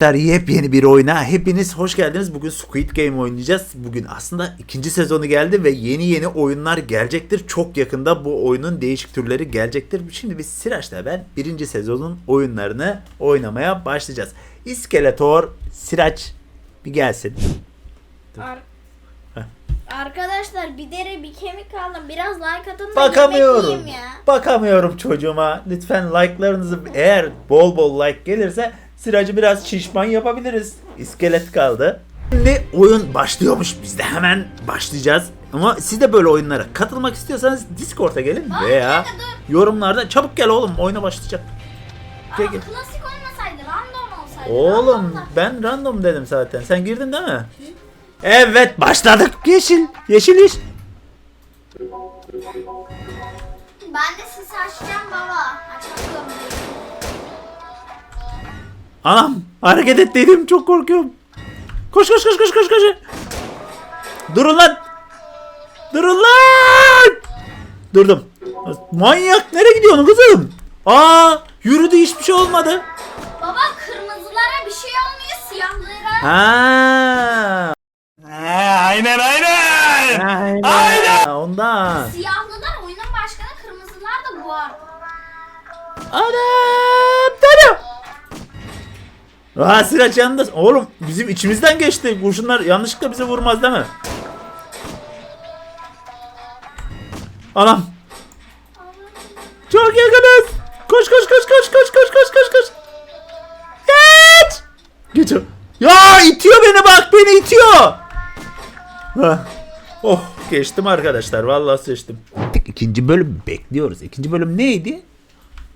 Arkadaşlar yepyeni bir oyuna hepiniz hoş geldiniz. Bugün Squid Game oynayacağız. Bugün aslında ikinci sezonu geldi ve yeni yeni oyunlar gelecektir. Çok yakında bu oyunun değişik türleri gelecektir. Şimdi biz Siraç'la ben birinci sezonun oyunlarını oynamaya başlayacağız. İskeletor, Siraç bir gelsin. Ar- Heh. Arkadaşlar bir deri bir kemik aldım. Biraz like atın da Bakamıyorum. ya. Bakamıyorum çocuğuma. Lütfen like'larınızı eğer bol bol like gelirse Siracı biraz şişman yapabiliriz. İskelet kaldı. Şimdi oyun başlıyormuş. Biz de hemen başlayacağız. Ama siz de böyle oyunlara katılmak istiyorsanız Discord'a gelin Aa, veya bir dakika yorumlarda çabuk gel oğlum oyuna başlayacak. Aa, Peki. klasik olmasaydı random olsaydı. Oğlum randomda. ben random dedim zaten. Sen girdin değil mi? Evet başladık. Yeşil. Yeşil iş. Ben de sesi açacağım baba. Açamıyorum. Anam hareket et dedim çok korkuyorum. Koş koş koş koş koş koş. Durun lan. Durun lan. Durdum. Manyak nereye gidiyorsun kızım? Aa yürüdü hiçbir şey olmadı. Baba kırmızılara bir şey olmuyor siyahlara. Ha. aynen aynen. Aynen. Ondan. Siyahlılar oyunun başkanı kırmızılar da bu arada. Anam. Tanrım. Aa Sıraç yanında. Oğlum bizim içimizden geçti. Kurşunlar yanlışlıkla bize vurmaz değil mi? Anam. Çok yakınız. Koş koş koş koş koş koş koş koş koş. Geç. Geç. Ya itiyor beni bak beni itiyor. Hah. Oh geçtim arkadaşlar vallahi seçtim. İkinci bölüm bekliyoruz. İkinci bölüm neydi?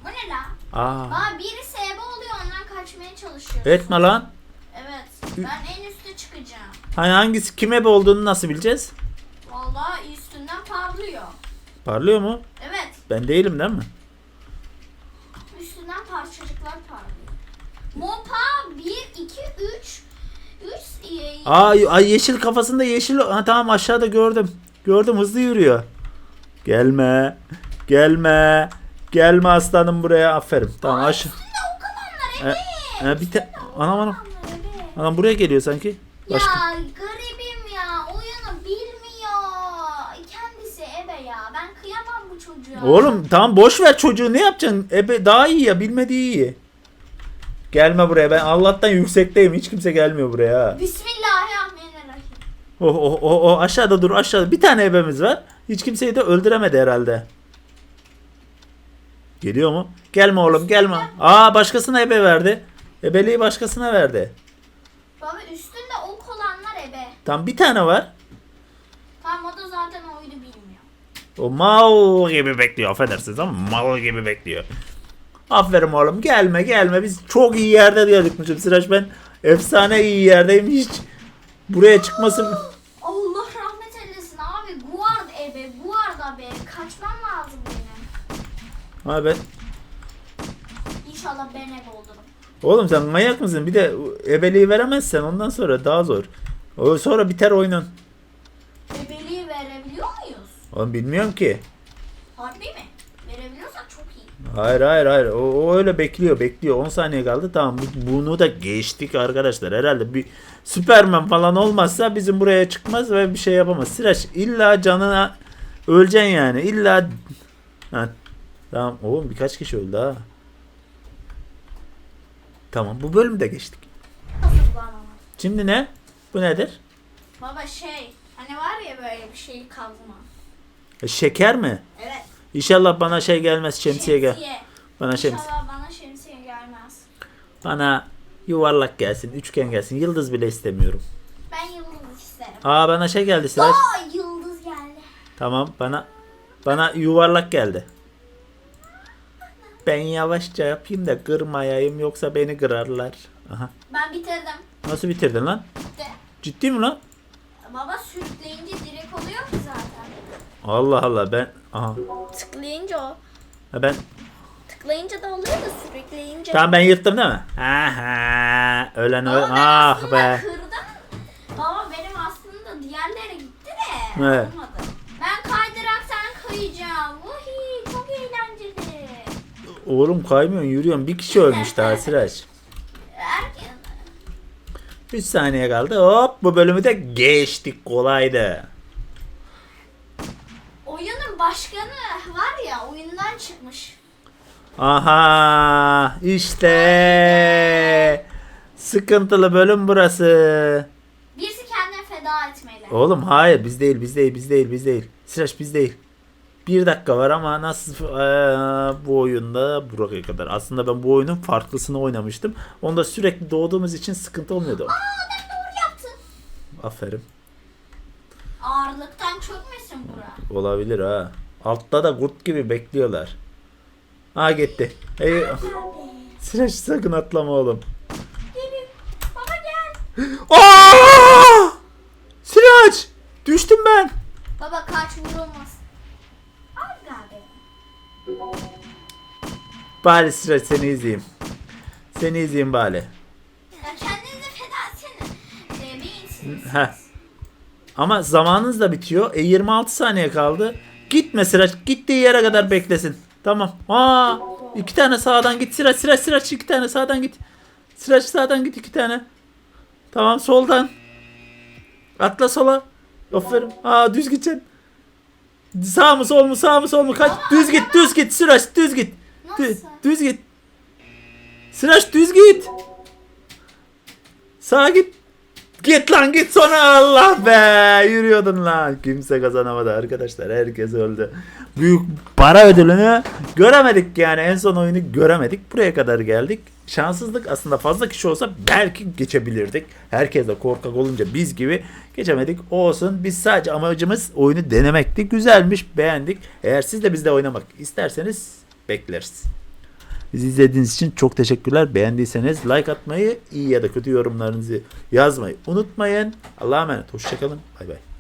Bu ne la? Aa. Aa biri sebe oluyor ondan kaçmaya çalışıyor. Etme lan. Evet. Ben en üste çıkacağım. Hani hangisi kime ebe olduğunu nasıl bileceğiz? Vallahi üstünden parlıyor. Parlıyor mu? Evet. Ben değilim değil mi? Üstünden parçacıklar parlıyor. Mopa 1, 2, 3. 3 Aa ay yeşil kafasında yeşil. Ha tamam aşağıda gördüm. Gördüm hızlı yürüyor. Gelme. Gelme. Gelme aslanım buraya. Aferin. Tamam aşağı. E, evet. e, bir te... Anam anam. Anam buraya geliyor sanki. Başka. Ya garibim ya. Oyunu bilmiyor. Kendisi ebe ya. Ben kıyamam bu çocuğa. Oğlum tamam boş ver çocuğu ne yapacaksın? Ebe daha iyi ya bilmediği iyi. Gelme buraya ben Allah'tan yüksekteyim hiç kimse gelmiyor buraya. ha. Bismillahirrahmanirrahim. Oh oh oh oh aşağıda dur aşağıda. Bir tane ebemiz var. Hiç kimseyi de öldüremedi herhalde. Geliyor mu? Gelme oğlum gelme. Aa başkasına ebe verdi. Ebeliği başkasına verdi. Baba üstünde ok olanlar ebe. Tam bir tane var. Tamam o da zaten oyunu bilmiyor. O mal gibi bekliyor affedersiniz ama mal gibi bekliyor. Aferin oğlum gelme gelme biz çok iyi yerde diyorduk Sıraç ben efsane iyi yerdeyim hiç buraya çıkması Allah rahmet eylesin abi. Guard ebe. Guard ebe. Kaçmam lazım benim. ha ben İnşallah ben ebe olurum. Oğlum sen manyak mısın? Bir de ebeliği veremezsen ondan sonra daha zor. O sonra biter oyunun. Ebeliği verebiliyor muyuz? Oğlum bilmiyorum ki. Harbi mi? Verebiliyorsak çok iyi. Hayır hayır hayır. O, o öyle bekliyor bekliyor. 10 saniye kaldı. Tamam bu- bunu da geçtik arkadaşlar. Herhalde bir Süperman falan olmazsa bizim buraya çıkmaz ve bir şey yapamaz. Sıraç illa canına öleceksin yani. İlla ha. Tamam oğlum birkaç kişi öldü ha. Tamam bu bölümü de geçtik. Hazırlanamam. Şimdi ne? Bu nedir? Baba şey. Hani var ya böyle bir şey kazma. E, şeker mi? Evet. İnşallah bana şey gelmez şemsiye gel. Bana şems İnşallah bana şemsiye gelmez. bana yuvarlak gelsin, üçgen gelsin. Yıldız bile istemiyorum. Ben yıldız isterim. Aa bana şey geldi Sıraç. Aa yıldız geldi. Tamam bana bana yuvarlak geldi. Ben yavaşça yapayım da kırmayayım yoksa beni kırarlar. Aha. Ben bitirdim. Nasıl bitirdin lan? Bitti. Ciddi mi lan? Baba sürükleyince direkt oluyor ki zaten. Allah Allah ben aha. Tıklayınca o. Ha, ben Tıklayınca da oluyor da sürükleyince. tamam ben yırttım değil mi? Aha. Ölen ölen. Ah be. kırdım. Baba benim aslında diğerleri gitti de. Evet. Olmadı. Ben kaydıraktan kayacağım. Oğlum kaymıyorsun yürüyorsun. Bir kişi ölmüş daha Sıraç. Herkes... 3 saniye kaldı. Hop bu bölümü de geçtik. Kolaydı. Oyunun başkanı var ya oyundan çıkmış. Aha işte sıkıntılı bölüm burası. Birisi kendini feda etmeli. Oğlum hayır biz değil biz değil biz değil biz değil. Sıraç biz değil. Bir dakika var ama nasıl eee, bu oyunda buraya kadar. Aslında ben bu oyunun farklısını oynamıştım. Onda sürekli doğduğumuz için sıkıntı olmuyordu. Aa ben doğru yaptım. Aferin. Ağırlıktan çökmesin bura. Olabilir ha. Altta da kurt gibi bekliyorlar. Ha gitti. Ey, Sıraç sakın atlama oğlum. Gelin. Baba gel. Aa! Sıraç! Düştüm ben. Baba kaç vurulmaz. Bari Sıraç seni izleyeyim. Seni izleyeyim bari. Ya kendinizi feda etsene. Ee. Heh. Ama zamanınız da bitiyor. E 26 saniye kaldı. Gitme Sıraç. Gittiği yere kadar beklesin. Tamam. Aa, iki tane sağdan git Sıraç Sıraç Sıraç iki tane sağdan git. Sıraç sağdan git iki tane. Tamam soldan. Atla sola. Aferin. Aa düz gideceksin. Sağ mı sol mu sağ mı sol mu kaç düz git düz git Sıraç düz git. Dü- Nasıl? düz git. Sıraç düz git. Sağa git. Git lan git sonra Allah be yürüyordun lan. Kimse kazanamadı arkadaşlar. Herkes öldü. Büyük para ödülünü göremedik yani. En son oyunu göremedik. Buraya kadar geldik. Şanssızlık aslında fazla kişi olsa belki geçebilirdik. Herkes de korkak olunca biz gibi geçemedik. Olsun biz sadece amacımız oyunu denemekti. Güzelmiş beğendik. Eğer siz de bizde oynamak isterseniz bekleriz. Bizi izlediğiniz için çok teşekkürler. Beğendiyseniz like atmayı, iyi ya da kötü yorumlarınızı yazmayı unutmayın. Allah'a emanet. Hoşçakalın. Bay bay.